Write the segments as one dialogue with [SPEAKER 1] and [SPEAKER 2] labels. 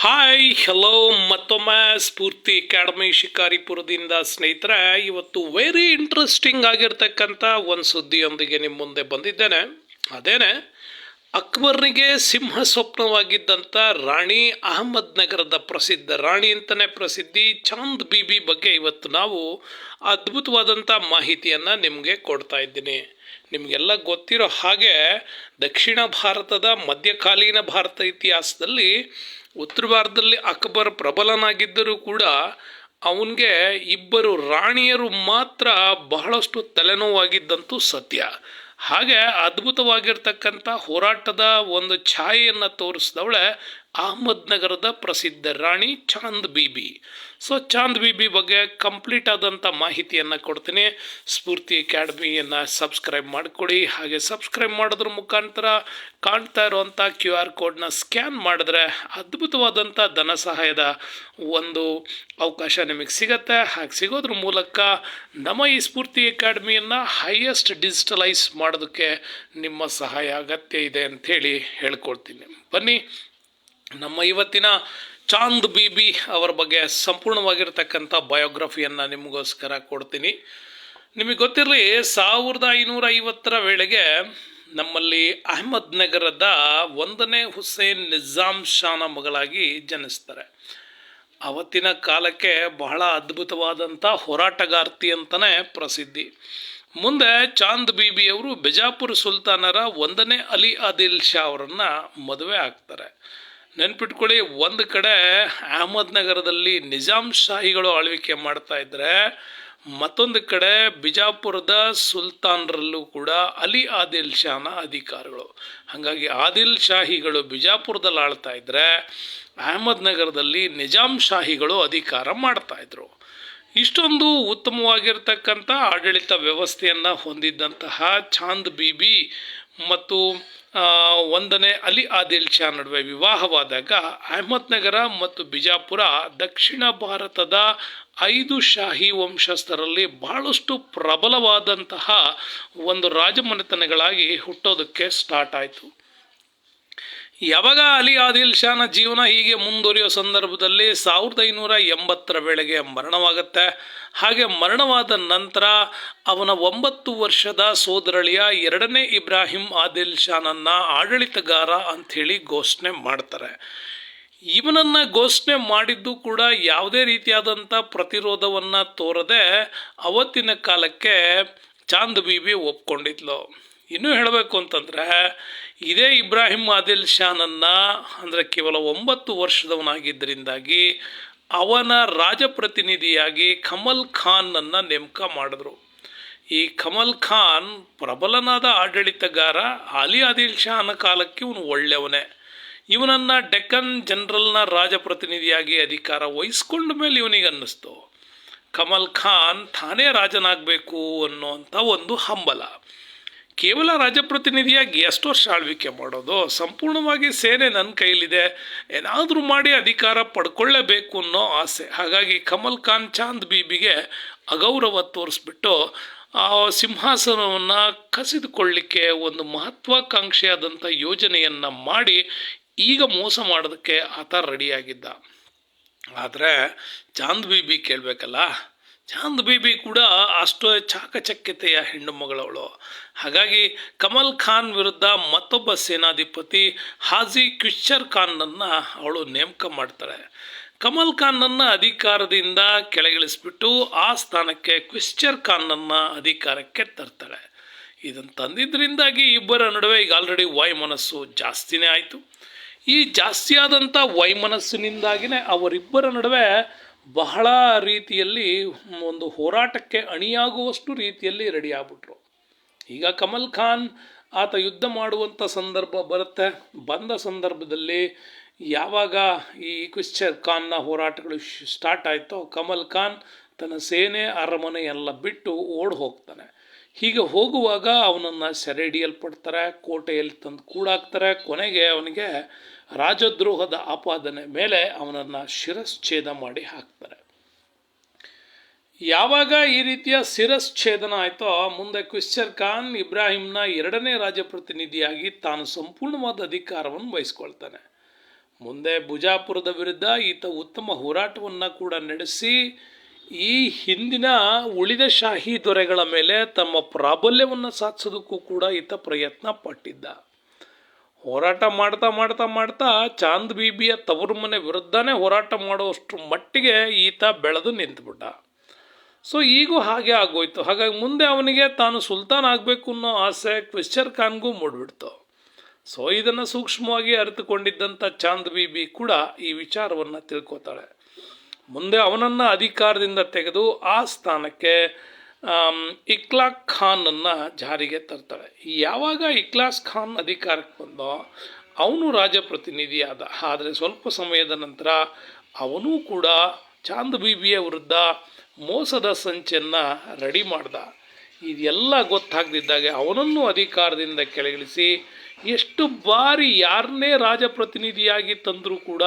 [SPEAKER 1] Hi hello ಮತ್ತೊಮ್ಮೆ ಸ್ಫೂರ್ತಿ academy ಶಿಕಾರಿಪುರದಿಂದ ಸ್ನೇಹಿತರೆ, ಇವತ್ತು ವೆರಿ ಇಂಟ್ರೆಸ್ಟಿಂಗ್ ಆಗಿರ್ತಕ್ಕಂಥ ಒಂದು ಸುದ್ದಿಯೊಂದಿಗೆ ನಿಮ್ಮ ಮುಂದೆ ಬಂದಿದ್ದೇನೆ. ಅದೇನೆ ಅಕ್ಬರ್ನಿಗೆ ಸಿಂಹ ಸ್ವಪ್ನವಾಗಿದ್ದಂಥ ರಾಣಿ ಅಹಮದ್ ನಗರದ ಪ್ರಸಿದ್ಧ ರಾಣಿ ಅಂತಲೇ ಪ್ರಸಿದ್ಧಿ ಚಾಂದ್ ಬೀಬಿ ಬಗ್ಗೆ ಇವತ್ತು ನಾವು ಅದ್ಭುತವಾದಂಥ ಮಾಹಿತಿಯನ್ನು ನಿಮಗೆ ಕೊಡ್ತಾ ಇದ್ದೀನಿ. ನಿಮಗೆಲ್ಲ ಗೊತ್ತಿರೋ ಹಾಗೆ ದಕ್ಷಿಣ ಭಾರತದ ಮಧ್ಯಕಾಲೀನ ಭಾರತ ಇತಿಹಾಸದಲ್ಲಿ ಉತ್ತರ ಭಾರತದಲ್ಲಿ ಅಕ್ಬರ್ ಪ್ರಬಲನಾಗಿದ್ದರೂ ಕೂಡ ಅವನಿಗೆ ಇಬ್ಬರು ರಾಣಿಯರು ಮಾತ್ರ ಬಹಳಷ್ಟು ತಲೆನೋವಾಗಿದ್ದಂತೂ ಸತ್ಯ. ಹಾಗೆ ಅದ್ಭುತವಾಗಿರ್ತಕ್ಕಂಥ ಹೋರಾಟದ ಒಂದು ಛಾಯೆಯನ್ನು ತೋರಿಸಿದವಳೆ ಅಹಮದ್ ನಗರದ ಪ್ರಸಿದ್ಧ ರಾಣಿ ಚಾಂದ್ ಬೀಬಿ. ಸೊ ಚಾಂದ್ ಬೀಬಿ ಬಗ್ಗೆ ಕಂಪ್ಲೀಟ್ ಆದಂಥ ಮಾಹಿತಿಯನ್ನು ಕೊಡ್ತೀನಿ. ಸ್ಫೂರ್ತಿ ಅಕಾಡೆಮಿಯನ್ನು ಸಬ್ಸ್ಕ್ರೈಬ್ ಮಾಡಿಕೊಡಿ. ಹಾಗೆ ಸಬ್ಸ್ಕ್ರೈಬ್ ಮಾಡೋದ್ರ ಮುಖಾಂತರ ಕಾಣ್ತಾ ಇರುವಂಥ ಕ್ಯೂ ಆರ್ ಕೋಡ್ನ ಸ್ಕ್ಯಾನ್ ಮಾಡಿದ್ರೆ ಅದ್ಭುತವಾದಂಥ ಧನ ಸಹಾಯದ ಒಂದು ಅವಕಾಶ ನಿಮಗೆ ಸಿಗತ್ತೆ. ಹಾಗೆ ಸಿಗೋದ್ರ ಮೂಲಕ ನಮ್ಮ ಈ ಸ್ಫೂರ್ತಿ ಅಕಾಡೆಮಿಯನ್ನು ಹೈಯೆಸ್ಟ್ ಡಿಜಿಟಲೈಸ್ ಮಾಡೋದಕ್ಕೆ ನಿಮ್ಮ ಸಹಾಯ ಅಗತ್ಯ ಇದೆ ಅಂಥೇಳಿ ಹೇಳ್ಕೊಳ್ತೀನಿ ಬನ್ನಿ ನಮ್ಮ ಇವತ್ತಿನ ಚಾಂದ್ ಬೀಬಿ ಅವರ ಬಗ್ಗೆ ಸಂಪೂರ್ಣವಾಗಿರ್ತಕ್ಕಂಥ ಬಯೋಗ್ರಫಿಯನ್ನು ನಿಮಗೋಸ್ಕರ ಕೊಡ್ತೀನಿ. ನಿಮಗೆ ಗೊತ್ತಿರಲಿ, ಸಾವಿರದ ಐನೂರ ಐವತ್ತರ ವೇಳೆಗೆ ನಮ್ಮಲ್ಲಿ ಅಹಮದ್ ನಗರದ ಒಂದನೇ ಹುಸೇನ್ ನಿಜಾಮ್ ಶಾನ ಮಗಳಾಗಿ ಜನಿಸ್ತಾರೆ. ಅವತ್ತಿನ ಕಾಲಕ್ಕೆ ಬಹಳ ಅದ್ಭುತವಾದಂಥ ಹೋರಾಟಗಾರ್ತಿ ಅಂತಲೇ ಪ್ರಸಿದ್ಧಿ. ಮುಂದೆ ಚಾಂದ್ ಬೀಬಿಯವರು ಬಿಜಾಪುರ್ ಸುಲ್ತಾನರ ಒಂದನೇ ಅಲಿ ಆದಿಲ್ ಶಾ ಅವರನ್ನು ಮದುವೆ ಆಗ್ತಾರೆ. ನೆನ್ಪಿಟ್ಕೊಳ್ಳಿ, ಒಂದು ಕಡೆ ಅಹಮದ್ ನಗರದಲ್ಲಿ ನಿಜಾಮ್ ಶಾಹಿಗಳು ಆಳ್ವಿಕೆ ಮಾಡ್ತಾ ಇದ್ರೆ, ಮತ್ತೊಂದು ಕಡೆ ಬಿಜಾಪುರದ ಸುಲ್ತಾನರಲ್ಲೂ ಕೂಡ ಅಲಿ ಆದಿಲ್ ಶಾನ ಅಧಿಕಾರಿಗಳು. ಹಾಗಾಗಿ ಆದಿಲ್ ಶಾಹಿಗಳು ಬಿಜಾಪುರದಲ್ಲಿ ಆಳ್ತಾ ಇದ್ರೆ, ಅಹಮದ್ ನಗರದಲ್ಲಿ ನಿಜಾಮ್ ಶಾಹಿಗಳು ಅಧಿಕಾರ ಮಾಡ್ತಾಯಿದ್ರು ಇಷ್ಟೊಂದು ಉತ್ತಮವಾಗಿರ್ತಕ್ಕಂಥ ಆಡಳಿತ ವ್ಯವಸ್ಥೆಯನ್ನು ಹೊಂದಿದ್ದಂತಹ ಚಾಂದ್ ಬೀಬಿ ಮತ್ತು ಒಂದನೇ ಅಲಿ ಆದಿಲ್ ಶಾ ನಡುವೆ ವಿವಾಹವಾದಾಗ ಅಹಮದ್ ನಗರ ಮತ್ತು ಬಿಜಾಪುರ ದಕ್ಷಿಣ ಭಾರತದ ಐದು ಶಾಹಿ ವಂಶಸ್ಥರಲ್ಲಿ ಬಹಳಷ್ಟು ಪ್ರಬಲವಾದಂತಹ ಒಂದು ರಾಜಮನೆತನಗಳಾಗಿ ಹುಟ್ಟೋದಕ್ಕೆ ಸ್ಟಾರ್ಟ್ ಆಯಿತು. ಯಾವಾಗ ಅಲಿ ಆದಿಲ್ ಶಾನ ಜೀವನ ಹೀಗೆ ಮುಂದುವರಿಯೋ ಸಂದರ್ಭದಲ್ಲಿ ಸಾವಿರದ ಐನೂರ ಎಂಬತ್ತರ ವೇಳೆಗೆ ಮರಣವಾಗುತ್ತೆ. ಹಾಗೆ ಮರಣವಾದ ನಂತರ ಅವನ ಒಂಬತ್ತು ವರ್ಷದ ಸೋದರಳಿಯ ಎರಡನೇ ಇಬ್ರಾಹಿಂ ಆದಿಲ್ ಶಾನನ್ನು ಆಡಳಿತಗಾರ ಅಂಥೇಳಿ ಘೋಷಣೆ ಮಾಡ್ತಾರೆ. ಇವನನ್ನು ಘೋಷಣೆ ಮಾಡಿದ್ದು ಕೂಡ ಯಾವುದೇ ರೀತಿಯಾದಂಥ ಪ್ರತಿರೋಧವನ್ನು ತೋರದೆ ಅವತ್ತಿನ ಕಾಲಕ್ಕೆ ಚಾಂದ್ ಬೀಬಿ ಒಪ್ಕೊಂಡಿದ್ಲು. ಇನ್ನೂ ಹೇಳಬೇಕು ಅಂತಂದರೆ, ಇದೇ ಇಬ್ರಾಹಿಂ ಆದಿಲ್ ಶಾನನ್ನು ಅಂದರೆ ಕೇವಲ ಒಂಬತ್ತು ವರ್ಷದವನಾಗಿದ್ದರಿಂದಾಗಿ ಅವನ ರಾಜಪ್ರತಿನಿಧಿಯಾಗಿ ಕಮಲ್ ಖಾನ್ನನ್ನು ನೇಮಕ ಮಾಡಿದ್ರು. ಈ ಕಮಲ್ ಖಾನ್ ಪ್ರಬಲನಾದ ಆಡಳಿತಗಾರ ಅಲಿ ಆದಿಲ್ ಶಾನ ಕಾಲಕ್ಕೆ ಇವನು ಒಳ್ಳೆಯವನೇ. ಇವನನ್ನು ಡೆಕ್ಕನ್ ಜನರಲ್ನ ರಾಜಪ್ರತಿನಿಧಿಯಾಗಿ ಅಧಿಕಾರ ವಹಿಸ್ಕೊಂಡ ಮೇಲೆ ಇವನಿಗೆ ಅನ್ನಿಸ್ತು. ಕಮಲ್ ಖಾನ್ ತಾನೇ ರಾಜನಾಗಬೇಕು ಅನ್ನೋ ಒಂದು ಹಂಬಲ. ಕೇವಲ ರಾಜಪ್ರತಿನಿಧಿಯಾಗಿ ಎಷ್ಟು ವರ್ಷ ಆಳ್ವಿಕೆ ಮಾಡೋದು? ಸಂಪೂರ್ಣವಾಗಿ ಸೇನೆ ನನ್ನ ಕೈಲಿದೆ ಏನಾದರೂ ಮಾಡಿ ಅಧಿಕಾರ ಪಡ್ಕೊಳ್ಳೇಬೇಕು ಅನ್ನೋ ಆಸೆ. ಹಾಗಾಗಿ ಕಮಲ್ ಖಾನ್ ಚಾಂದ್ ಬೀಬಿಗೆ ಅಗೌರವ ತೋರಿಸ್ಬಿಟ್ಟು ಆ ಸಿಂಹಾಸನವನ್ನು ಕಸಿದುಕೊಳ್ಳಿಕ್ಕೆ ಒಂದು ಮಹತ್ವಾಕಾಂಕ್ಷೆಯಾದಂಥ ಯೋಜನೆಯನ್ನು ಮಾಡಿ ಈಗ ಮೋಸ ಮಾಡೋದಕ್ಕೆ ಆತ ರೆಡಿಯಾಗಿದ್ದ. ಆದರೆ ಚಾಂದ್ ಬೀಬಿ ಕೇಳಬೇಕಲ್ಲ? ಚಾಂದ್ ಬೀಬಿ ಕೂಡ ಅಷ್ಟು ಚಾಕಚಕ್ಯತೆಯ ಹೆಣ್ಣು ಮಗಳವಳು ಹಾಗಾಗಿ ಕಮಲ್ ಖಾನ್ ವಿರುದ್ಧ ಮತ್ತೊಬ್ಬ ಸೇನಾಧಿಪತಿ ಹಾಜಿ ಕ್ವಿಶ್ಚರ್ ಖಾನ್ನನ್ನು ಅವಳು ನೇಮಕ ಮಾಡ್ತಾಳೆ ಕಮಲ್ ಖಾನ್ನನ್ನು ಅಧಿಕಾರದಿಂದ ಕೆಳಗಿಳಿಸ್ಬಿಟ್ಟು ಆ ಸ್ಥಾನಕ್ಕೆ ಕ್ವಿಶ್ಚರ್ ಖಾನ್ನನ್ನು ಅಧಿಕಾರಕ್ಕೆ ತರ್ತಾಳೆ. ಇದನ್ನು ತಂದಿದ್ದರಿಂದಾಗಿ ಇಬ್ಬರ ನಡುವೆ ಈಗ ಆಲ್ರೆಡಿ ವೈಮನಸ್ಸು ಜಾಸ್ತಿನೇ ಆಯಿತು. ಈ ಜಾಸ್ತಿಯಾದಂಥ ವೈಮನಸ್ಸಿನಿಂದಾಗಿನೇ ಅವರಿಬ್ಬರ ನಡುವೆ ಬಹಳ ರೀತಿಯಲ್ಲಿ ಒಂದು ಹೋರಾಟಕ್ಕೆ ಅಣಿಯಾಗುವಷ್ಟು ರೀತಿಯಲ್ಲಿ ರೆಡಿ ಆಗ್ಬಿಟ್ರು. ಈಗ ಕಮಲ್ ಖಾನ್ ಆತ ಯುದ್ಧ ಮಾಡುವಂಥ ಸಂದರ್ಭ ಬರುತ್ತೆ. ಬಂದ ಸಂದರ್ಭದಲ್ಲಿ ಯಾವಾಗ ಈ ಕ್ವಿಶ್ಚರ್ ಖಾನ್ನ ಹೋರಾಟಗಳು ಸ್ಟಾರ್ಟ್ ಆಯಿತೋ ಕಮಲ್ ಖಾನ್ ತನ್ನ ಸೇನೆ ಅರಮನೆ ಎಲ್ಲ ಬಿಟ್ಟು ಓಡ್ ಹೋಗ್ತಾನೆ. ಹೀಗೆ ಹೋಗುವಾಗ ಅವನನ್ನು ಸೆರೆ ಹಿಡಿಯಲ್ಪಡ್ತಾರೆ, ಕೋಟೆಯಲ್ಲಿ ತಂದು ಕೂಡಾಕ್ತಾರೆ. ಕೊನೆಗೆ ಅವನಿಗೆ ರಾಜದ್ರೋಹದ ಆಪಾದನೆ ಮೇಲೆ ಅವನನ್ನು ಶಿರಶ್ಛೇದ ಮಾಡಿ ಹಾಕ್ತಾರೆ. ಯಾವಾಗ ಈ ರೀತಿಯ ಶಿರಶ್ಛೇದನ ಆಯಿತೋ, ಮುಂದೆ ಕ್ವಿಶ್ಚರ್ ಖಾನ್ ಇಬ್ರಾಹಿಂನ ಎರಡನೇ ರಾಜಪ್ರತಿನಿಧಿಯಾಗಿ ತಾನು ಸಂಪೂರ್ಣವಾದ ಅಧಿಕಾರವನ್ನು ವಹಿಸ್ಕೊಳ್ತಾನೆ. ಮುಂದೆ ಬುಜಾಪುರದ ವಿರುದ್ಧ ಈತ ಉತ್ತಮ ಹೋರಾಟವನ್ನು ಕೂಡ ನಡೆಸಿ, ಈ ಹಿಂದಿನ ಉಳಿದ ಶಾಹಿ ದೊರೆಗಳ ಮೇಲೆ ತಮ್ಮ ಪ್ರಾಬಲ್ಯವನ್ನು ಸಾಧಿಸೋದಕ್ಕೂ ಕೂಡ ಈತ ಪ್ರಯತ್ನ ಪಟ್ಟಿದ್ದ. ಹೋರಾಟ ಮಾಡ್ತಾ ಮಾಡ್ತಾ ಮಾಡ್ತಾ ಚಾಂದ್ ಬೀಬಿಯ ತವರು ಮನೆ ವಿರುದ್ಧನೇ ಹೋರಾಟ ಮಾಡುವಷ್ಟು ಮಟ್ಟಿಗೆ ಈತ ಬೆಳೆದು ನಿಂತುಬಿಟ್ಟ. ಸೊ ಈಗೂ ಹಾಗೆ ಆಗೋಯ್ತು. ಹಾಗಾಗಿ ಮುಂದೆ ಅವನಿಗೆ ತಾನು ಸುಲ್ತಾನ್ ಆಗಬೇಕು ಅನ್ನೋ ಆಸೆ ಕ್ವಿಶ್ಚರ್ ಖಾನ್ಗೂ ಮೂಡ್ಬಿಡ್ತು. ಸೊ ಇದನ್ನು ಸೂಕ್ಷ್ಮವಾಗಿ ಅರಿತುಕೊಂಡಿದ್ದಂಥ ಚಾಂದ್ ಬೀಬಿ ಕೂಡ ಈ ವಿಚಾರವನ್ನು ತಿಳ್ಕೊತಾಳೆ. ಮುಂದೆ ಅವನನ್ನು ಅಧಿಕಾರದಿಂದ ತೆಗೆದು ಆ ಸ್ಥಾನಕ್ಕೆ ಇಕ್ಲಾಕ್ ಖಾನನ್ನು ಜಾರಿಗೆ ತರ್ತಾಳೆ. ಯಾವಾಗ ಇಕ್ಲಾಸ್ ಖಾನ್ ಅಧಿಕಾರಕ್ಕೆ ಬಂದೋ ಅವನು ರಾಜಪ್ರತಿನಿಧಿಯಾದ ಆದರೆ ಸ್ವಲ್ಪ ಸಮಯದ ನಂತರ ಅವನೂ ಕೂಡ ಚಾಂದ್ ಬೀಬಿಯ ವಿರುದ್ಧ ಮೋಸದ ಸಂಚನ್ನು ರೆಡಿ ಮಾಡ್ದ. ಇದೆಲ್ಲ ಗೊತ್ತಾಗದಿದ್ದಾಗ ಅವನನ್ನು ಅಧಿಕಾರದಿಂದ ಕೆಳಗಿಳಿಸಿ ಎಷ್ಟು ಬಾರಿ ಯಾರನ್ನೇ ರಾಜಪ್ರತಿನಿಧಿಯಾಗಿ ತಂದರೂ ಕೂಡ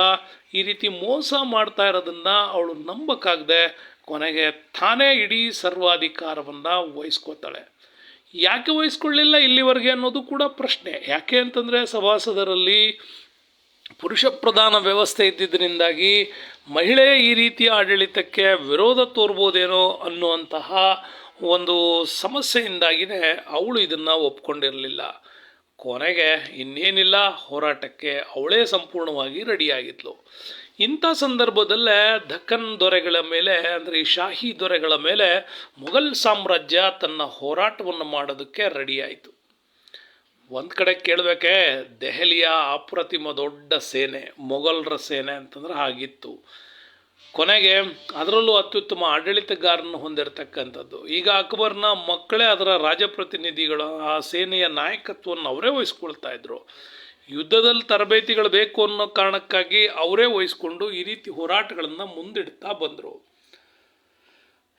[SPEAKER 1] ಈ ರೀತಿ ಮೋಸ ಮಾಡ್ತಾ ಇರೋದನ್ನು ಅವಳು ನಂಬಕ್ಕಾಗದೆ ಕೊನೆಗೆ ತಾನೇ ಇಡೀ ಸರ್ವಾಧಿಕಾರವನ್ನು ವಹಿಸ್ಕೋತಾಳೆ ಯಾಕೆ ವಹಿಸ್ಕೊಳ್ಳಿಲ್ಲ ಇಲ್ಲಿವರೆಗೆ ಅನ್ನೋದು ಕೂಡ ಪ್ರಶ್ನೆ. ಯಾಕೆ ಅಂತಂದರೆ ಸಭಾಸದರಲ್ಲಿ ಪುರುಷ ಪ್ರಧಾನ ವ್ಯವಸ್ಥೆ ಇದ್ದಿದ್ದರಿಂದಾಗಿ ಮಹಿಳೆ ಈ ರೀತಿಯ ಆಡಳಿತಕ್ಕೆ ವಿರೋಧ ತೋರ್ಬೋದೇನೋ ಅನ್ನುವಂತಹ ಒಂದು ಸಮಸ್ಯೆಯಿಂದಾಗಿಯೇ ಅವಳು ಇದನ್ನು ಒಪ್ಕೊಂಡಿರಲಿಲ್ಲ. ಕೊನೆಗೆ ಇನ್ನೇನಿಲ್ಲ, ಹೋರಾಟಕ್ಕೆ ಅವಳೇ ಸಂಪೂರ್ಣವಾಗಿ ರೆಡಿಯಾಗಿದ್ಲು. ಇಂಥ ಸಂದರ್ಭದಲ್ಲೇ ದಕ್ಕನ್ ದೊರೆಗಳ ಮೇಲೆ, ಅಂದರೆ ಈ ಶಾಹಿ ದೊರೆಗಳ ಮೇಲೆ ಮೊಘಲ್ ಸಾಮ್ರಾಜ್ಯ ತನ್ನ ಹೋರಾಟವನ್ನು ಮಾಡೋದಕ್ಕೆ ರೆಡಿಯಾಯಿತು. ಒಂದು ಕಡೆ ಕೇಳಬೇಕೆ, ದೆಹಲಿಯ ಅಪ್ರತಿಮ ದೊಡ್ಡ ಸೇನೆ, ಮೊಘಲರ ಸೇನೆ ಅಂತಂದ್ರೆ ಹಾಗಿತ್ತು. ಕೊನೆಗೆ ಅದರಲ್ಲೂ ಅತ್ಯುತ್ತಮ ಆಡಳಿತಗಾರನ್ನು ಹೊಂದಿರತಕ್ಕಂಥದ್ದು. ಈಗ ಅಕ್ಬರ್ನ ಮಕ್ಕಳೇ ಅದರ ರಾಜಪ್ರತಿನಿಧಿಗಳು, ಆ ಸೇನೆಯ ನಾಯಕತ್ವವನ್ನು ಅವರೇ ವಹಿಸ್ಕೊಳ್ತಾ ಇದ್ರು. ಯುದ್ಧದಲ್ಲಿ ತರಬೇತಿಗಳು ಬೇಕು ಅನ್ನೋ ಕಾರಣಕ್ಕಾಗಿ ಅವರೇ ವಹಿಸ್ಕೊಂಡು ಈ ರೀತಿ ಹೋರಾಟಗಳನ್ನು ಮುಂದಿಡ್ತಾ ಬಂದರು.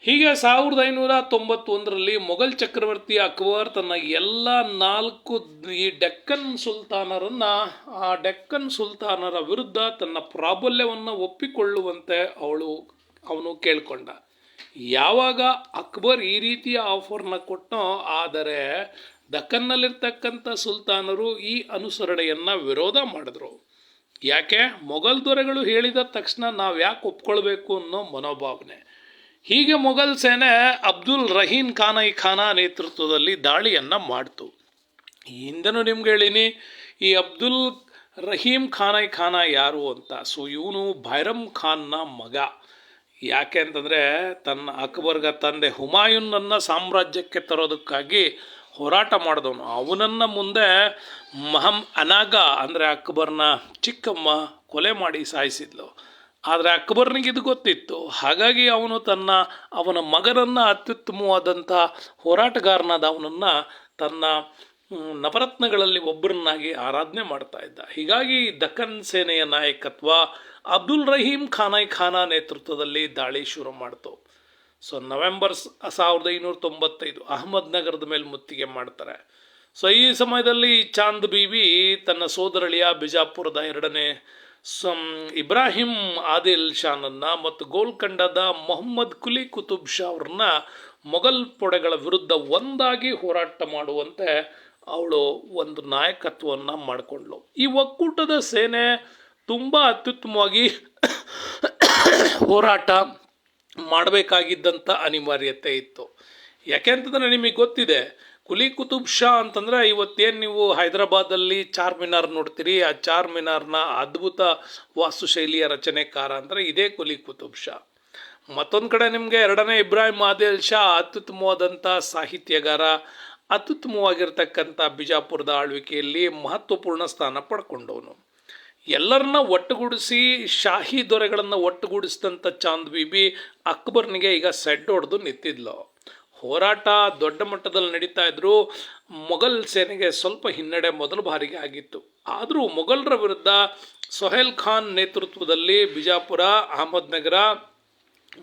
[SPEAKER 1] ಹೀಗೆ ಸಾವಿರದ ಐನೂರ ತೊಂಬತ್ತೊಂದರಲ್ಲಿ ಮೊಘಲ್ ಚಕ್ರವರ್ತಿ ಅಕ್ಬರ್ ತನ್ನ ಎಲ್ಲ ನಾಲ್ಕು ಈ ಡೆಕ್ಕನ್ ಸುಲ್ತಾನರನ್ನು, ಆ ಡೆಕ್ಕನ್ ಸುಲ್ತಾನರ ವಿರುದ್ಧ ತನ್ನ ಪ್ರಾಬಲ್ಯವನ್ನು ಒಪ್ಪಿಕೊಳ್ಳುವಂತೆ ಅವಳು, ಅವನು ಕೇಳಿಕೊಂಡ. ಯಾವಾಗ ಅಕ್ಬರ್ ಈ ರೀತಿಯ ಆಫರ್ನ ಕೊಟ್ಟನೋ, ಆದರೆ ದಕ್ಕನ್ನಲ್ಲಿರ್ತಕ್ಕಂಥ ಸುಲ್ತಾನರು ಈ ಅನುಸರಣೆಯನ್ನು ವಿರೋಧ ಮಾಡಿದ್ರು. ಯಾಕೆ? ಮೊಘಲ್ ದೊರೆಗಳು ಹೇಳಿದ ತಕ್ಷಣ ನಾವು ಯಾಕೆ ಒಪ್ಕೊಳ್ಬೇಕು ಅನ್ನೋ ಮನೋಭಾವನೆ. ಹೀಗೆ ಮೊಘಲ್ ಸೇನೆ ಅಬ್ದುಲ್ ರಹೀನ್ ಖಾನೈ ಖಾನಾ ನೇತೃತ್ವದಲ್ಲಿ ದಾಳಿಯನ್ನು ಮಾಡ್ತು. ಈ ಹಿಂದೆನೂ ನಿಮ್ಗೆ ಹೇಳಿನಿ, ಈ ಅಬ್ದುಲ್ ರಹೀಂ ಖಾನೈ ಖಾನ ಯಾರು ಅಂತ. ಸೊ ಇವನು ಭೈರಮ್ ಖಾನ್ನ ಮಗ. ಯಾಕೆ ಅಂತಂದರೆ, ತನ್ನ ಅಕ್ಬರ್ಗ ತಂದೆ ಹುಮಾಯೂನನ್ನು ಸಾಮ್ರಾಜ್ಯಕ್ಕೆ ತರೋದಕ್ಕಾಗಿ ಹೋರಾಟ ಮಾಡಿದವನು. ಅವನನ್ನು ಮುಂದೆ ಮಹಮ್ ಅನಾಗ, ಅಂದರೆ ಅಕ್ಬರ್ನ ಚಿಕ್ಕಮ್ಮ ಕೊಲೆ ಮಾಡಿ ಸಾಯಿಸಿದ್ಲು. ಆದರೆ ಅಕ್ಬರ್ನಿಗೆ ಇದು ಗೊತ್ತಿತ್ತು. ಹಾಗಾಗಿ ಅವನು ತನ್ನ, ಅವನ ಮಗನನ್ನು ಅತ್ಯುತ್ತಮವಾದಂಥ ಹೋರಾಟಗಾರನಾದ ಅವನನ್ನು ತನ್ನ ನವರತ್ನಗಳಲ್ಲಿ ಒಬ್ಬರನ್ನಾಗಿ ಆರಾಧನೆ ಮಾಡ್ತಾ ಇದ್ದ. ಹೀಗಾಗಿ ದಕ್ಕನ್ ಸೇನೆಯ ನಾಯಕತ್ವ ಅಬ್ದುಲ್ ರಹೀಂ ಖಾನೈ ಖಾನ ನೇತೃತ್ವದಲ್ಲಿ ದಾಳಿ ಶುರು ಮಾಡ್ತು. ಸೊ ನವೆಂಬರ್ ಸಾವಿರದ ಐನೂರ ತೊಂಬತ್ತೈದು ಅಹಮದ್ ನಗರದ ಮೇಲೆ ಮುತ್ತಿಗೆ ಮಾಡ್ತಾರೆ. ಸೊ ಈ ಸಮಯದಲ್ಲಿ ಚಾಂದ್ ಬೀವಿ ತನ್ನ ಸೋದರಳಿಯ ಬಿಜಾಪುರದ ಎರಡನೇ ಸಂ ಇಬ್ರಾಹಿಂ ಆದಿಲ್ ಶಾನನ್ನ ಮತ್ತು ಗೋಲ್ಕಂಡದ ಮೊಹಮ್ಮದ್ ಕುಲಿ ಕುತುಬ್ ಶಾ ಅವ್ರನ್ನ ಮೊಘಲ್ ಪೊಡೆಗಳ ವಿರುದ್ಧ ಒಂದಾಗಿ ಹೋರಾಟ ಮಾಡುವಂತೆ ಅವಳು ಒಂದು ನಾಯಕತ್ವವನ್ನು ಮಾಡಿಕೊಂಡ್ಳು. ಈ ಒಕ್ಕೂಟದ ಸೇನೆ ತುಂಬ ಅತ್ಯುತ್ತಮವಾಗಿ ಹೋರಾಟ ಮಾಡಬೇಕಾಗಿದ್ದಂಥ ಅನಿವಾರ್ಯತೆ ಇತ್ತು. ಯಾಕೆಂತಂದ್ರೆ ನಿಮಗೆ ಗೊತ್ತಿದೆ ಕುಲಿ ಕುತುಬ್ ಶಾ ಅಂತಂದ್ರೆ ಇವತ್ತೇನು ನೀವು ಹೈದರಾಬಾದಲ್ಲಿ ಚಾರ್ ಮಿನಾರ್ ನೋಡ್ತೀರಿ, ಆ ಚಾರ್ ಮಿನಾರ್ನ ಅದ್ಭುತ ವಾಸ್ತುಶೈಲಿಯ ರಚನೆಕಾರ ಅಂದರೆ ಇದೇ ಕುಲಿ ಕುತುಬ್ ಶಾ. ಮತ್ತೊಂದು ಕಡೆ ನಿಮಗೆ ಎರಡನೇ ಇಬ್ರಾಹಿಂ ಆದಿಲ್ ಶಾ ಅತ್ಯುತ್ತಮವಾದಂಥ ಸಾಹಿತ್ಯಗಾರ ಅತ್ಯುತ್ತಮವಾಗಿರ್ತಕ್ಕಂಥ ಬಿಜಾಪುರದ ಆಳ್ವಿಕೆಯಲ್ಲಿ ಮಹತ್ವಪೂರ್ಣ ಸ್ಥಾನ ಪಡ್ಕೊಂಡವನು. ಎಲ್ಲರನ್ನ ಒಟ್ಟುಗೂಡಿಸಿ, ಶಾಹಿ ದೊರೆಗಳನ್ನು ಒಟ್ಟುಗೂಡಿಸಿದಂಥ ಚಾಂದ್ ಬೀಬಿ ಅಕ್ಬರ್ನಿಗೆ ಈಗ ಸೆಡ್ ಹೊಡೆದು ನಿಂತಿದ್ಲು. ಹೋರಾಟ ದೊಡ್ಡ ಮಟ್ಟದಲ್ಲಿ ನಡೀತಾ ಇದ್ದರೂ ಮೊಘಲ್ ಸೇನೆಗೆ ಸ್ವಲ್ಪ ಹಿನ್ನಡೆ ಮೊದಲ ಬಾರಿಗೆ ಆಗಿತ್ತು. ಆದರೂ ಮೊಘಲರ ವಿರುದ್ಧ ಸೊಹೇಲ್ ಖಾನ್ ನೇತೃತ್ವದಲ್ಲಿ ಬಿಜಾಪುರ ಅಹಮದ್ನಗರ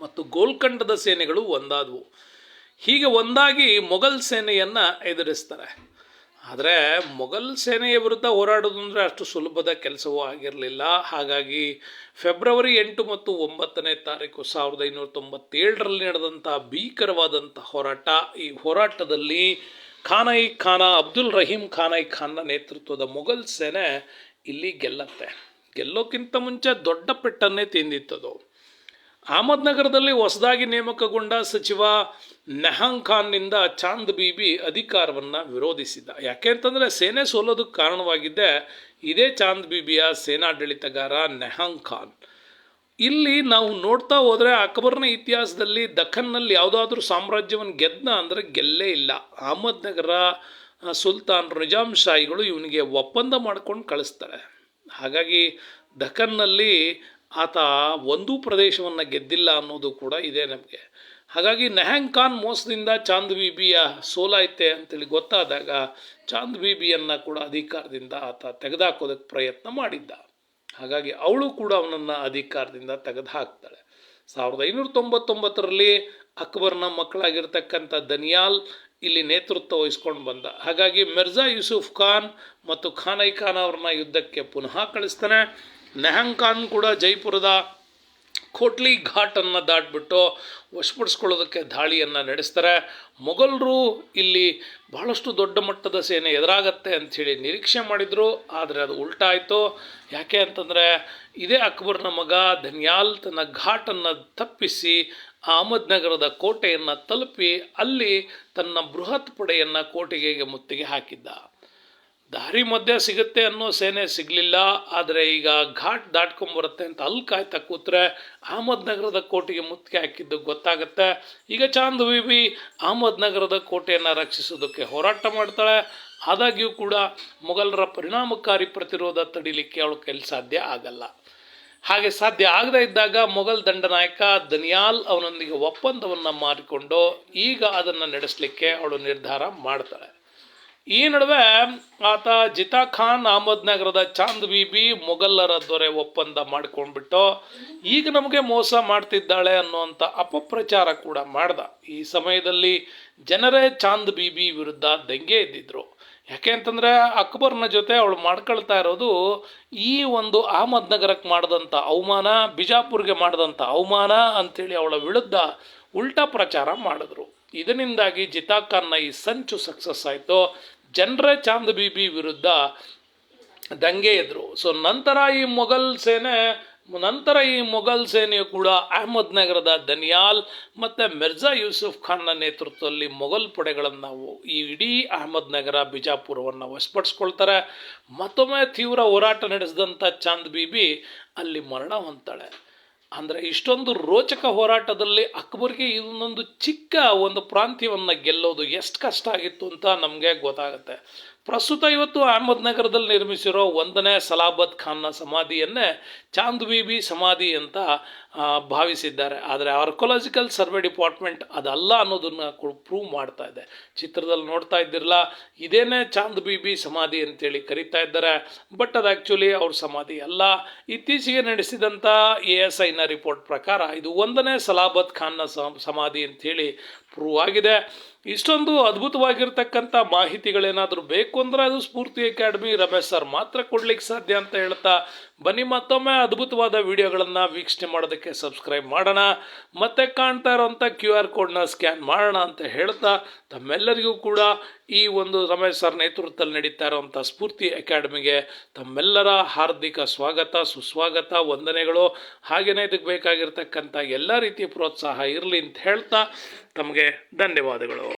[SPEAKER 1] ಮತ್ತು ಗೋಲ್ಕಂಡದ ಸೇನೆಗಳು ಒಂದಾದವು. ಹೀಗೆ ಒಂದಾಗಿ ಮೊಘಲ್ ಸೇನೆಯನ್ನು ಎದುರಿಸ್ತಾರೆ. ಆದರೆ ಮೊಘಲ್ ಸೇನೆಯ ವಿರುದ್ಧ ಹೋರಾಡೋದು ಅಂದರೆ ಅಷ್ಟು ಸುಲಭದ ಕೆಲಸವೂ ಆಗಿರಲಿಲ್ಲ. ಹಾಗಾಗಿ ಫೆಬ್ರವರಿ ಎಂಟು ಮತ್ತು ಒಂಬತ್ತನೇ ತಾರೀಕು ಸಾವಿರದ ಐನೂರ ತೊಂಬತ್ತೇಳರಲ್ಲಿ ನಡೆದಂಥ ಭೀಕರವಾದಂಥ ಹೋರಾಟ. ಈ ಹೋರಾಟದಲ್ಲಿ ಖಾನೈ ಖಾನ, ಅಬ್ದುಲ್ ರಹೀಂ ಖಾನೈ ಖಾನ್ನ ನೇತೃತ್ವದ ಮೊಘಲ್ ಸೇನೆ ಇಲ್ಲಿ ಗೆಲ್ಲತ್ತೆ. ಗೆಲ್ಲೋಕ್ಕಿಂತ ಮುಂಚೆ ದೊಡ್ಡ ಪೆಟ್ಟನ್ನೇ ತಿಂದಿತ್ತದು. ಅಹಮದ್ನಗರದಲ್ಲಿ ಹೊಸದಾಗಿ ನೇಮಕಗೊಂಡ ಸಚಿವ ನೆಹಾಂಗ್ ಖಾನ್ನಿಂದ ಚಾಂದ್ ಬೀಬಿ ಅಧಿಕಾರವನ್ನು ವಿರೋಧಿಸಿದ್ದ. ಯಾಕೆ ಅಂತಂದರೆ ಸೇನೆ ಸೋಲೋದಕ್ಕೆ ಕಾರಣವಾಗಿದ್ದೆ ಇದೇ ಚಾಂದ್ ಬೀಬಿಯ ಸೇನಾಡಳಿತಗಾರ ನೆಹಾಂಗ್ ಖಾನ್ ಇಲ್ಲಿ ನಾವು ನೋಡ್ತಾ ಹೋದರೆ ಅಕ್ಬರ್ನ ಇತಿಹಾಸದಲ್ಲಿ ದಖನ್ನಲ್ಲಿ ಯಾವುದಾದ್ರೂ ಸಾಮ್ರಾಜ್ಯವನ್ನು ಗೆದ್ದ ಅಂದರೆ ಗೆಲ್ಲೇ ಇಲ್ಲ. ಅಹಮದ್ನಗರ ಸುಲ್ತಾನ್ ನಿಜಾಮ್ ಶಾಹಿಗಳು ಇವನಿಗೆ ಒಪ್ಪಂದ ಮಾಡ್ಕೊಂಡು ಕಳಿಸ್ತಾರೆ. ಹಾಗಾಗಿ ದಖನ್ನಲ್ಲಿ ಆತ ಒಂದು ಪ್ರದೇಶವನ್ನು ಗೆದ್ದಿಲ್ಲ ಅನ್ನೋದು ಕೂಡ ಇದೆ ನಮಗೆ. ಹಾಗಾಗಿ ನೆಹಂಗ್ ಖಾನ್ ಮೋಸದಿಂದ ಚಾಂದ್ ಬೀಬಿಯ ಸೋಲಾಯ್ತೆ ಅಂತೇಳಿ ಗೊತ್ತಾದಾಗ ಚಾಂದ್ ಬೀಬಿಯನ್ನು ಕೂಡ ಅಧಿಕಾರದಿಂದ ಆತ ತೆಗೆದುಹಾಕೋದಕ್ಕೆ ಪ್ರಯತ್ನ ಮಾಡಿದ್ದ. ಹಾಗಾಗಿ ಅವಳು ಕೂಡ ಅವನನ್ನು ಅಧಿಕಾರದಿಂದ ತೆಗೆದು ಹಾಕ್ತಾಳೆ ಸಾವಿರದ ಐನೂರ ತೊಂಬತ್ತೊಂಬತ್ತರಲ್ಲಿ ಅಕ್ಬರ್ನ ಮಕ್ಕಳಾಗಿರ್ತಕ್ಕಂಥ ದನಿಯಾಲ್ ಇಲ್ಲಿ ನೇತೃತ್ವ ವಹಿಸ್ಕೊಂಡು ಬಂದ. ಹಾಗಾಗಿ ಮಿರ್ಜಾ ಯೂಸುಫ್ ಖಾನ್ ಮತ್ತು ಖಾನೈ ಖಾನ್ ಅವ್ರನ್ನ ಯುದ್ಧಕ್ಕೆ ಪುನಃ ಕಳಿಸ್ತಾನೆ. ನೆಹಂಗ್ ಖಾನ್ ಕೂಡ ಜೈಪುರದ ಕೋಟ್ಲಿ ಘಾಟನ್ನು ದಾಟ್ಬಿಟ್ಟು ವಶಪಡಿಸ್ಕೊಳ್ಳೋದಕ್ಕೆ ದಾಳಿಯನ್ನು ನಡೆಸ್ತಾರೆ. ಮೊಘಲರು ಇಲ್ಲಿ ಬಹಳಷ್ಟು ದೊಡ್ಡ ಮಟ್ಟದ ಸೇನೆ ಎದುರಾಗತ್ತೆ ಅಂಥೇಳಿ ನಿರೀಕ್ಷೆ ಮಾಡಿದರು, ಆದರೆ ಅದು ಉಲ್ಟಾಯಿತು ಯಾಕೆ ಅಂತಂದರೆ ಇದೇ ಅಕ್ಬರ್ನ ಮಗ ಧನ್ಯಾಲ್ ತನ್ನ ಘಾಟನ್ನು ತಪ್ಪಿಸಿ ಅಹಮದ್ನಗರದ ಕೋಟೆಯನ್ನು ತಲುಪಿ ಅಲ್ಲಿ ತನ್ನ ಬೃಹತ್ ಪಡೆಯನ್ನು ಕೋಟೆಗೆ ಮುತ್ತಿಗೆ ಹಾಕಿದ್ದ. ದಾರಿ ಮಧ್ಯೆ ಸಿಗುತ್ತೆ ಅನ್ನೋ ಸೇನೆ ಸಿಗಲಿಲ್ಲ, ಆದರೆ ಈಗ ಘಾಟ್ ದಾಟ್ಕೊಂಬರುತ್ತೆ ಅಂತ ಅಲ್ಲಿ ಕಾಯ್ತಾ ಕೂತ್ರೆ ಅಹಮದ್ನಗರದ ಕೋಟೆಗೆ ಮುತ್ತಿಗೆ ಹಾಕಿದ್ದು ಗೊತ್ತಾಗುತ್ತೆ. ಈಗ ಚಾಂದ್ ಬೀಬಿ ಅಹಮದ್ನಗರದ ಕೋಟೆಯನ್ನು ರಕ್ಷಿಸೋದಕ್ಕೆ ಹೋರಾಟ ಮಾಡ್ತಾಳೆ. ಆದಾಗ್ಯೂ ಕೂಡ ಮೊಘಲರ ಪರಿಣಾಮಕಾರಿ ಪ್ರತಿರೋಧ ತಡಿಲಿಕ್ಕೆ ಅವಳು ಕೈಲಿ ಸಾಧ್ಯ ಆಗಲ್ಲ. ಹಾಗೆ ಸಾಧ್ಯ ಆಗದೇ ಇದ್ದಾಗ ಮೊಘಲ್ ದಂಡನಾಯಕ ದನಿಯಾಲ್ ಅವನೊಂದಿಗೆ ಒಪ್ಪಂದವನ್ನು ಮಾಡಿಕೊಂಡು ಈಗ ಅದನ್ನು ನಡೆಸಲಿಕ್ಕೆ ಅವಳು ನಿರ್ಧಾರ ಮಾಡ್ತಾಳೆ. ಈ ನಡುವೆ ಆತ ಜಿತಾ ಖಾನ್ ಅಹಮದ್ನಗರದ ಚಾಂದ್ ಬೀಬಿ ಮೊಘಲ್ಲರ ದೊರೆ ಒಪ್ಪಂದ ಮಾಡ್ಕೊಂಡ್ಬಿಟ್ಟು ಈಗ ನಮಗೆ ಮೋಸ ಮಾಡ್ತಿದ್ದಾಳೆ ಅನ್ನುವಂಥ ಅಪಪ್ರಚಾರ ಕೂಡ ಮಾಡ್ದ. ಈ ಸಮಯದಲ್ಲಿ ಜನರೇ ಚಾಂದ್ ಬೀಬಿ ವಿರುದ್ಧ ದಂಗೆ ಎದ್ದಿದ್ರು. ಯಾಕೆ ಅಂತಂದರೆ ಅಕ್ಬರ್ನ ಜೊತೆ ಅವಳು ಮಾಡ್ಕೊಳ್ತಾ ಇರೋದು ಈ ಒಂದು ಅಹಮದ್ನಗರಕ್ಕೆ ಮಾಡಿದಂಥ ಅವಮಾನ, ಬಿಜಾಪುರ್ಗೆ ಮಾಡಿದಂಥ ಅವಮಾನ ಅಂಥೇಳಿ ಅವಳ ವಿರುದ್ಧ ಉಲ್ಟಾ ಪ್ರಚಾರ ಮಾಡಿದ್ರು. ಇದರಿಂದಾಗಿ ಜಿತಾ ಖಾನ್ನ ಈ ಸಂಚು ಸಕ್ಸಸ್ ಆಯಿತು. ಜನರೇ ಚಾಂದ್ ಬೀಬಿ ವಿರುದ್ಧ ದಂಗೆ ಎದ್ರು. ಸೊ ನಂತರ ಈ ಮೊಘಲ್ ಸೇನೆ, ನಂತರ ಈ ಮೊಘಲ್ ಸೇನೆಯು ಕೂಡ ಅಹಮದ್ನಗರದ ದನಿಯಾಲ್ ಮತ್ತು ಮಿರ್ಜಾ ಯೂಸುಫ್ ಖಾನ್ನ ನೇತೃತ್ವದಲ್ಲಿ ಮೊಘಲ್ ಪಡೆಗಳನ್ನು ನಾವು ಈ ಇಡೀ ಅಹಮದ್ನಗರ ಬಿಜಾಪುರವನ್ನು ವಶಪಡಿಸ್ಕೊಳ್ತಾರೆ. ಮತ್ತೊಮ್ಮೆ ತೀವ್ರ ಹೋರಾಟ ನಡೆಸಿದಂಥ ಚಾಂದ್ ಬೀಬಿ ಅಲ್ಲಿ ಮರಣ ಹೊಂತಾಳೆ ಅಂದರೆ ಇಷ್ಟೊಂದು ರೋಚಕ ಹೋರಾಟದಲ್ಲಿ ಅಕ್ಬರ್ಗೆ ಇದೊಂದೊಂದು ಚಿಕ್ಕ ಒಂದು ಪ್ರಾಂತ್ಯವನ್ನು ಗೆಲ್ಲೋದು ಎಷ್ಟು ಕಷ್ಟ ಆಗಿತ್ತು ಅಂತ ನಮಗೆ ಗೊತ್ತಾಗುತ್ತೆ. ಪ್ರಸ್ತುತ ಇವತ್ತು ಅಹಮದ್ನಗರದಲ್ಲಿ ನಿರ್ಮಿಸಿರೋ ಒಂದನೇ ಸಲಾಬತ್ ಖಾನ್ನ ಸಮಾಧಿಯನ್ನೇ ಚಾಂದ್ ಬೀಬಿ ಸಮಾಧಿ ಅಂತ ಭಾವಿಸಿದ್ದಾರೆ. ಆದರೆ ಆರ್ಕೊಲಾಜಿಕಲ್ ಸರ್ವೆ ಡಿಪಾರ್ಟ್ಮೆಂಟ್ ಅದಲ್ಲ ಅನ್ನೋದನ್ನು ಪ್ರೂವ್ ಮಾಡ್ತಾ ಇದೆ. ಚಿತ್ರದಲ್ಲಿ ನೋಡ್ತಾ ಇದ್ದಿರಲ್ಲ, ಇದೇನೇ ಚಾಂದ್ ಬೀಬಿ ಸಮಾಧಿ ಅಂತೇಳಿ ಕರಿತಾ ಇದ್ದಾರೆ. ಬಟ್ ಅದು ಆ್ಯಕ್ಚುಲಿ ಅವ್ರ ಸಮಾಧಿ ಅಲ್ಲ. ಇತ್ತೀಚೆಗೆ ನಡೆಸಿದಂಥ ಎ ಎಸ್ ಐನ ರಿಪೋರ್ಟ್ ಪ್ರಕಾರ ಇದು ಒಂದನೇ ಸಲಾಬತ್ ಖಾನ್ನ ಸಮ- ಸಮಾಧಿ ಅಂತೇಳಿ ಪ್ರೂವ್ ಆಗಿದೆ. ಇಷ್ಟೊಂದು ಅದ್ಭುತವಾಗಿರ್ತಕ್ಕಂಥ ಮಾಹಿತಿಗಳೇನಾದರೂ ಬೇಕು ಅಂದರೆ ಅದು ಸ್ಫೂರ್ತಿ ಅಕಾಡೆಮಿ, ರಮೇಶ್ ಸರ್ ಮಾತ್ರ ಕೊಡ್ಲಿಕ್ಕೆ ಸಾಧ್ಯ ಅಂತ ಹೇಳ್ತಾ ಬನ್ನಿ ಮತ್ತೊಮ್ಮೆ ಅದ್ಭುತವಾದ ವಿಡಿಯೋಗಳನ್ನು ವೀಕ್ಷಣೆ ಮಾಡೋದಕ್ಕೆ ಸಬ್ಸ್ಕ್ರೈಬ್ ಮಾಡೋಣ. ಮತ್ತೆ ಕಾಣ್ತಾ ಇರೋವಂಥ ಕ್ಯೂ ಆರ್ ಕೋಡ್ನ ಸ್ಕ್ಯಾನ್ ಮಾಡೋಣ ಅಂತ ಹೇಳ್ತಾ ತಮ್ಮೆಲ್ಲರಿಗೂ ಕೂಡ ಈ ಒಂದು ರಮೇಶ್ ಸರ್ ನೇತೃತ್ವದಲ್ಲಿ ನಡೀತಾ ಇರೋವಂಥ ಸ್ಫೂರ್ತಿ ಅಕಾಡೆಮಿಗೆ ತಮ್ಮೆಲ್ಲರ ಹಾರ್ದಿಕ ಸ್ವಾಗತ, ಸುಸ್ವಾಗತ, ವಂದನೆಗಳು. ಹಾಗೆಯೇ ಇದಕ್ಕೆ ಬೇಕಾಗಿರ್ತಕ್ಕಂಥ ಎಲ್ಲ ರೀತಿಯ ಪ್ರೋತ್ಸಾಹ ಇರಲಿ ಅಂತ ಹೇಳ್ತಾ ತಮಗೆ ಧನ್ಯವಾದಗಳು.